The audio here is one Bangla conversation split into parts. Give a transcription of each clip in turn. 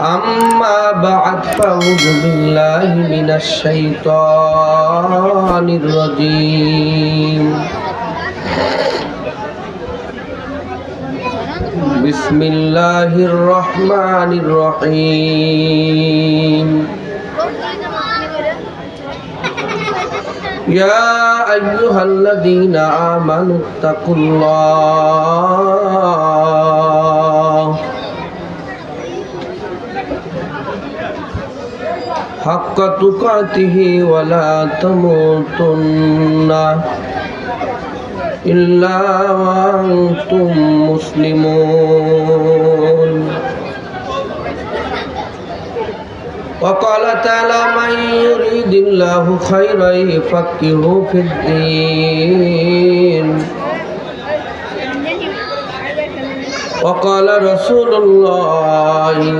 أما بعد فأعوذ بالله من الشيطان الرجيم بسم الله الرحمن الرحيم يا أيها الذين آمنوا اتقوا الله حق تقاته ولا تموتن إلا وأنتم مسلمون وقال تعالى من يريد الله خيرا يفقهه في الدين وقال رسول الله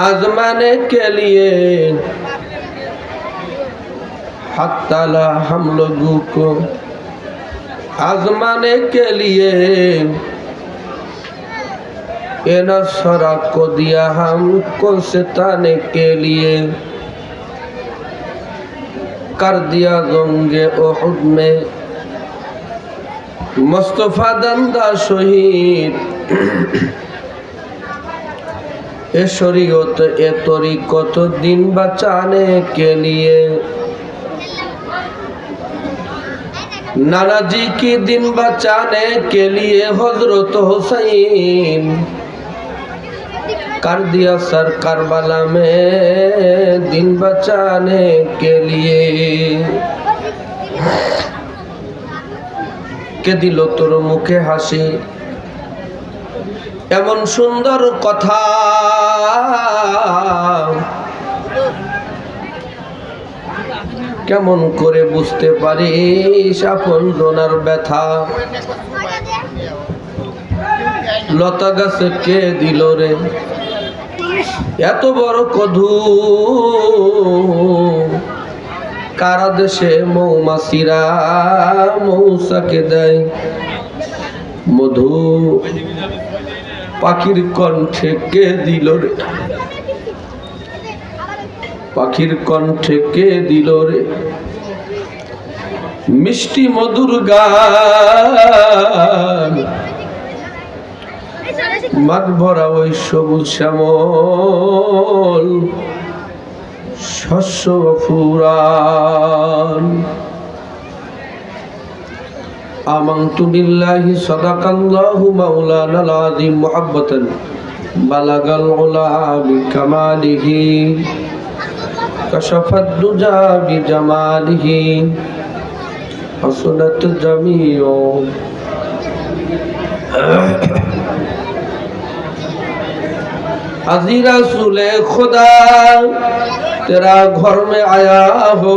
आजमाने के लिए हत्ताला हम लोगों को आजमाने के लिए ये नसरा को दिया हमको सिताने के लिए कर दिया दोंगे ओहद में मुस्तफ़ा दंदा शहीद ए शरीयत ए तरीकत दिन बचाने के लिए नाना जी की दिन बचाने के लिए हजरत हुसैन कर दिया सर करबला में दिन बचाने के लिए কে দিল তোর মুখে হাসি এমন সুন্দর কথা। কেমন করে বুঝতে পারিস আপন জোনার ব্যথা? লতা গাছে কে দিল রে? এত বড় কধু। কারা দেশে মৌমাছিরা মৌসাকে দেয়? মধু। পাখির কণ্ঠে কে দিল রে? পাখির কণ্ঠে কে দিল রে? মিষ্টি মধুর গান। মাঠ ভরা ওই সবুজ শ্যামল শস্য ফুরান। آمنت بالله صدق الله مولانا العظيم محبة بلغ العلا بكماله كشف الدجى بجماله حسنت جميع আজি رسول خدا تیرا گھر میں آیا ہو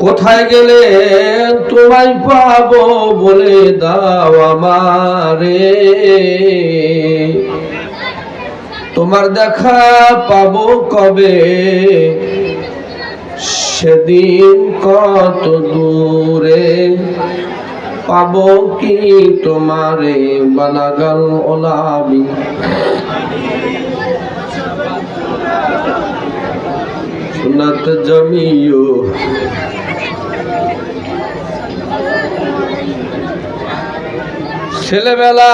কোথায় গেলে তোমায় পাবো বলে দাও আমারে? তোমার দেখা পাবো কবে? সেদিন কত দূরে? পাবো কি তোমারে বালাগাল ওলাবি সুনত জমিও ছেলেবেলা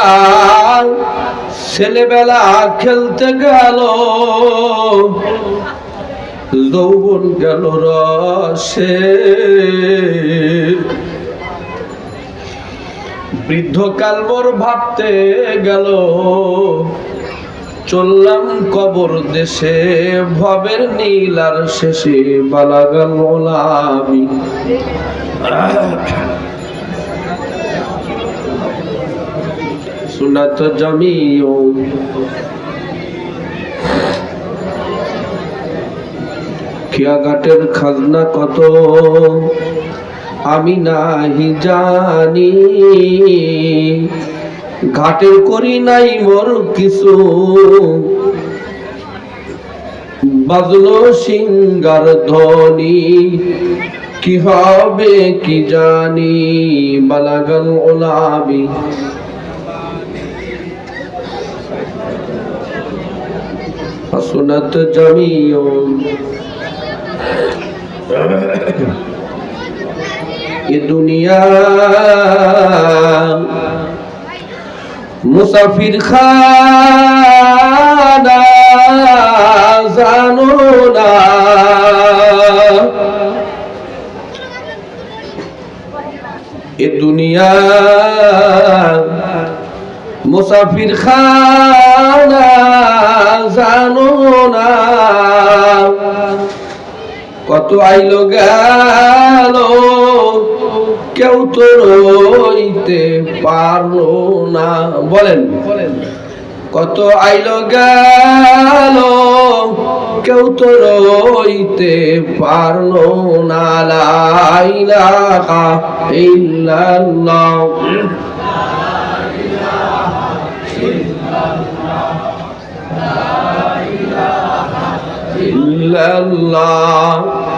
ছেলেবেলা খেলতে গেল। যৌবন গেল রসে। বৃদ্ধকাল মোর ভাবতে গেল, চললাম কবর দেশে, ভবের নীলার শেষে বালাগাল মোলামি সুনাত জমিও খিয়াঘাটের খাজনা কত? আমি নাহি জানি। ঘাটের করি নাই মোর কিছু। বাজলো সিঙ্গার ধ্বনি। কি হবে কি জানি? বালাগাল ওলাবি হাসনাত জামিও। এ দুনিয়া মুসাফির খানা জানো না। এ দুনিয়া মুসাফির খানা কত আইলো গেল, কেউ তো রইতে পারল না। বলেন, কত আইলো গেল, কেউ তো রইতে পারল না। লাইলাহা ইল্লাল্লাহ।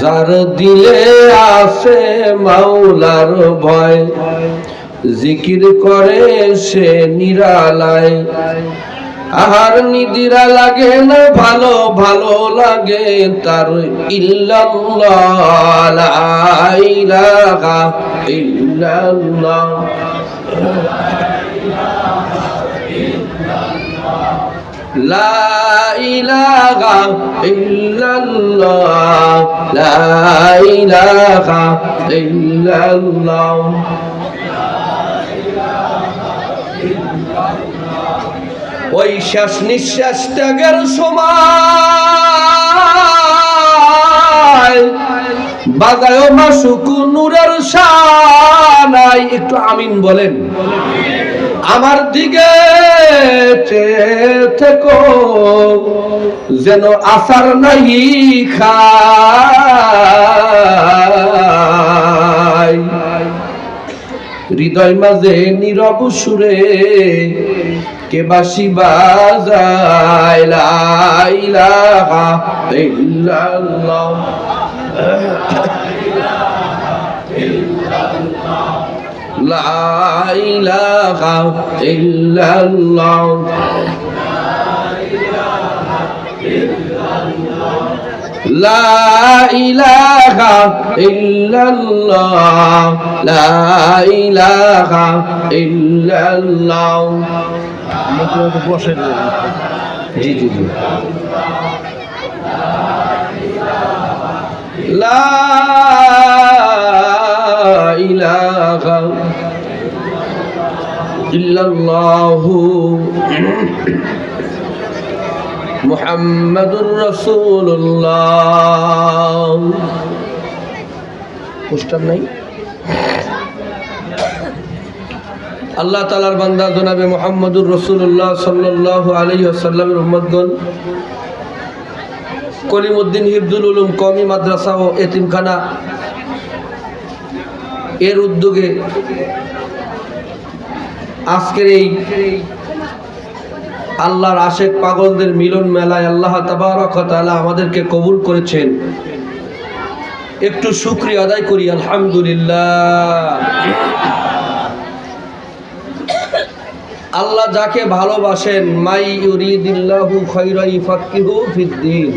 যার দিলে আছে মাওলার ভয়। জিকির করে সে নিরালায়। আহার নিদিরা লাগে না, ভালো ভালো লাগে তার ইল্লাল্লাহ। লা ইলাহা ইল্লাল্লাহ, লা ইলাহা ইল্লাল্লাহ। ওই শ্বাস নিঃশ্বাস ত্যাগের সময়, বাজায় মাসুকু নূরের একটু আমিন বলেন। আমার দিকে থেকো যেন আসার নাই খাই। হৃদয় মাঝে নীরব সুরে কে বাসি বাজায় لا إله إلا الله لا إله إلا الله لا إله إلا الله জি জি জি لا إله ইল্লাল্লাহু মুহাম্মাদুর রাসূলুল্লাহ। পোস্টার নাই? আল্লাহ তালার বান্দা জনাবে মোহাম্মদুর রসুল্লাহ সাল্লাহ আলী আসাল্লামের উম্মদগণ কলিমুদ্দিন হিবদুল উলুম কমি মাদ্রাসা ও এতিমখানা, এর উদ্যোগে আজকের এই আল্লাহর আশেক পাগলদের মিলন মেলায় আল্লাহ তাবারকালা আমাদেরকে কবুল করেছেন। একটু শুক্রিয়া আদায় করি, আলহামদুলিল্লাহ। আল্লাহ যাকে ভালোবাসেন, মাই ইউরিদিল্লাহু খাইরা ইফাক্কিহু ফিদ্দিন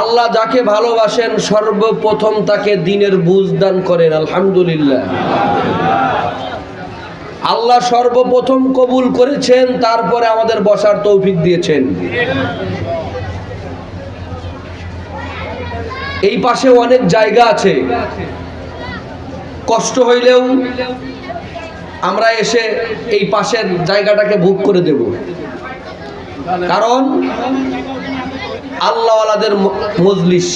আল্লাহ যাকে ভালোবাসেন সর্বপ্রথম তাকে দিনের বুঝ দান করেন, আলহামদুলিল্লাহ। আল্লাহ সর্বপ্রথম কবুল করেছেন, তারপরে আমাদের বসার তৌফিক দিয়েছেন। এই পাশে অনেক জায়গা আছে। কষ্ট হইলেও আমরা এসে এই পাশের জায়গাটাকে বুক করে দেব। কারণ আল্লাহওয়ালাদের মজলিস।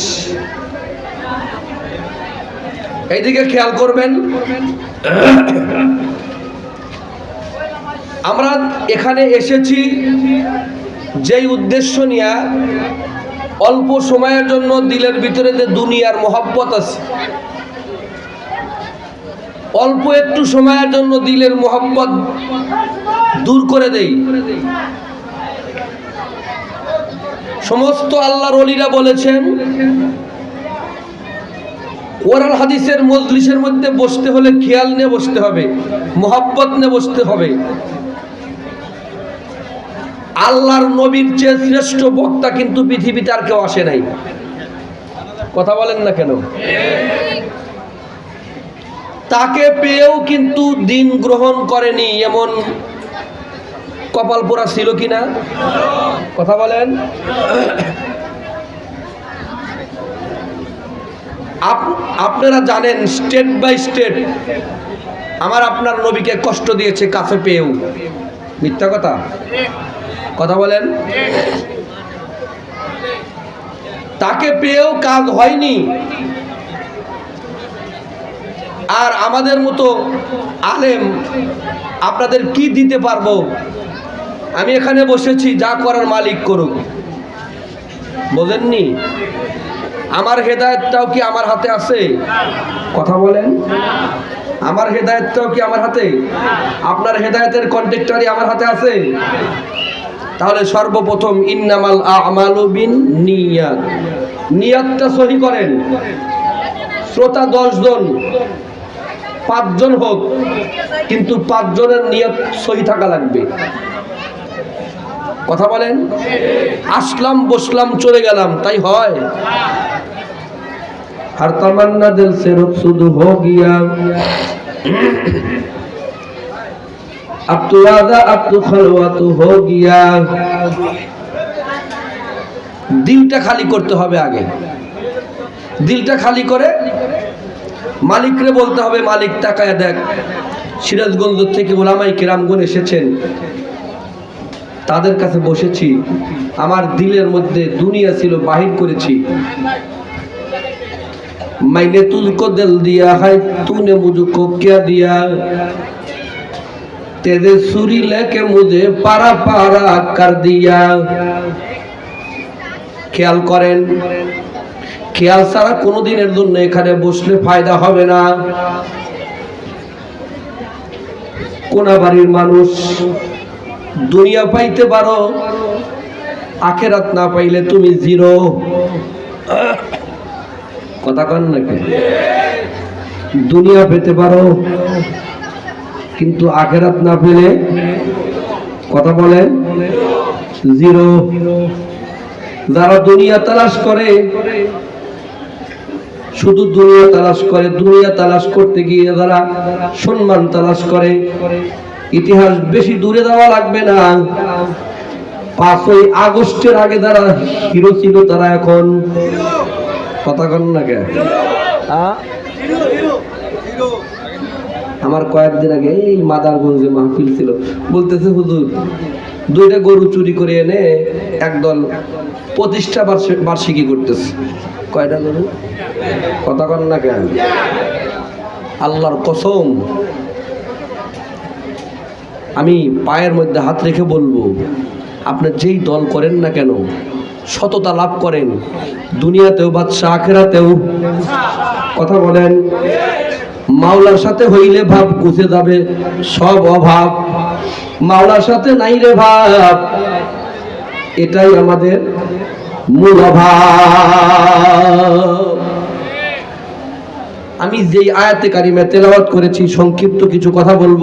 এইদিকে খেয়াল করবেন। আমরা এখানে এসেছি যেই উদ্দেশ্য নিয়ে অল্প সময়ের জন্য দিলের ভিতরে যে দুনিয়ার মহব্বত আছে, অল্প একটু সময়ের জন্য দিলের মোহাম্মত দূর করে দেই। সমস্ত আল্লাহর অলিরা বলেছেন ওরাল হাদিসের মজলিসের মধ্যে বসতে হলে খেয়াল নিয়ে বসতে হবে, মোহাব্বত নিয়ে বসতে হবে। আল্লাহর নবীর চেয়ে শ্রেষ্ঠ বক্তা কিন্তু পৃথিবীতে আর কেউ আসে নাই। কথা বলেন না কেন? তাকে পেয়েও কিন্তু দিন গ্রহণ করেনি এমন কপাল পোড়া ছিল কিনা? কথা বলেন। আপ- আপনারা জানেন স্টেট বাই স্টেট আমার আপনার নবীকে কষ্ট দিয়েছে কাছে পেয়েও। মিথ্যা কথা? কথা বলেন। তাকে পেয়েও কাজ হয়নি। আর আমাদের মতো আলেম আপনাদের কি দিতে পারব? আমি এখানে বসেছি, যা করার মালিক করুক। বোঝেননি আমার হেদায়তটাও কি আমার হাতে আছে? কথা বলেন। আমার হেদায়তটাও কি আমার হাতে? আপনার হেদায়তের কন্ট্রাক্টরই আমার হাতে আছে? তাহলে সর্বপ্রথম ইন্নামাল আমালু বিন নিয়াত। নিয়াতটা সহি করেন। শ্রোতা দশজন, পাঁচজন হোক, কিন্তু পাঁচজনের নিয়ত সহি থাকা লাগবে। কথা বলেন আসলাম বসলাম চলে গেলাম তাই হয় আর তামান্না দিল সে শুধু হো গিয়া अब तो वादा अब तो खलवा तो हो गया দিলটা খালি করতে হবে আগে দিলটা খালি করে মালিকরে বলতে হবে মালিক তাকায় দেখ সিরাজগঞ্জ থেকে ওলামাই কেরামগণ এসেছেন তাদের কাছে বসেছি, আমার দিলের মধ্যে দুনিয়া ছিল, বাহির করেছি। মাইনে তুলকো দেল দিয়া হাই তুনে মুজু কোকিয়া দিয়া। तेरे सूरी लेके मुझे পারা पारा कर दिया খেয়াল করেন, খেয়াল ছাড়া কোনো দিনের জন্য এখানে বসলে ফায়দা হবে না। কোনাবাড়ির মানুষ দুনিয়া পাইতে পারো, আখেরাত না পাইলে তুমি জিরো। কথা কন নাকি? দুনিয়া পেতে পারো, কিন্তু আখেরাত না পেলে, কথা বলেন, জিরো। যারা দুনিয়া তালাশ করে, শুধু দুনিয়া তালাশ করে, দুনিয়া তালাশ করতে গিয়ে যারা সম্মান তালাশ করে ইতিহাস বেশি দূরে যাওয়া লাগবে না। পাঁচই আগস্টের আগে যারা হিরো ছিল, তারা এখন কথা কন না কে? আমার কয়েকদিন আগে এই মাদারগঞ্জে মাহফিল ছিল। বলতেছে, হুজুর, দুইটা গরু চুরি করে এনে একদল প্রতিষ্ঠা বার্ষি- বার্ষিকী করতেছে। কয়টা গরু? কথা কন না কেন আল্লাহর কসম আমি পায়ের মধ্যে হাত রেখে বলব আপনার যেই দল করেন না কেন, সততা লাভ করেন, দুনিয়াতেও বাদশাহ আখেরাতেও। কথা বলেন, মাওলার সাথে হইলে ভাব গুছে যাবে সব অভাব। মাওলার সাথে নাই রে ভাব, এটাই আমাদের মূল অভাব। আমি যেই আয়াতে কারিমে তেলাওয়াত করেছি, সংক্ষিপ্ত কিছু কথা বলব।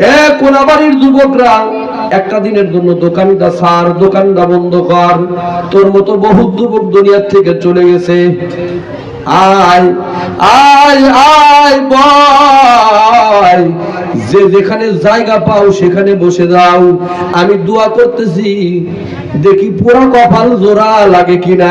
এ কোনাবাড়ির যুবকরা, একটা দিনের জন্য দোকানটা সার, দোকানটা বন্ধ কর। তোর মতো বহু যুবক দুনিয়ার থেকে চলে গেছে। আয় আয় আয়, বয়। যে যেখানে জায়গা পাও সেখানে বসে যাও। আমি দোয়া করতেছি, দেখি পুরো কপাল জোড়া লাগে কিনা।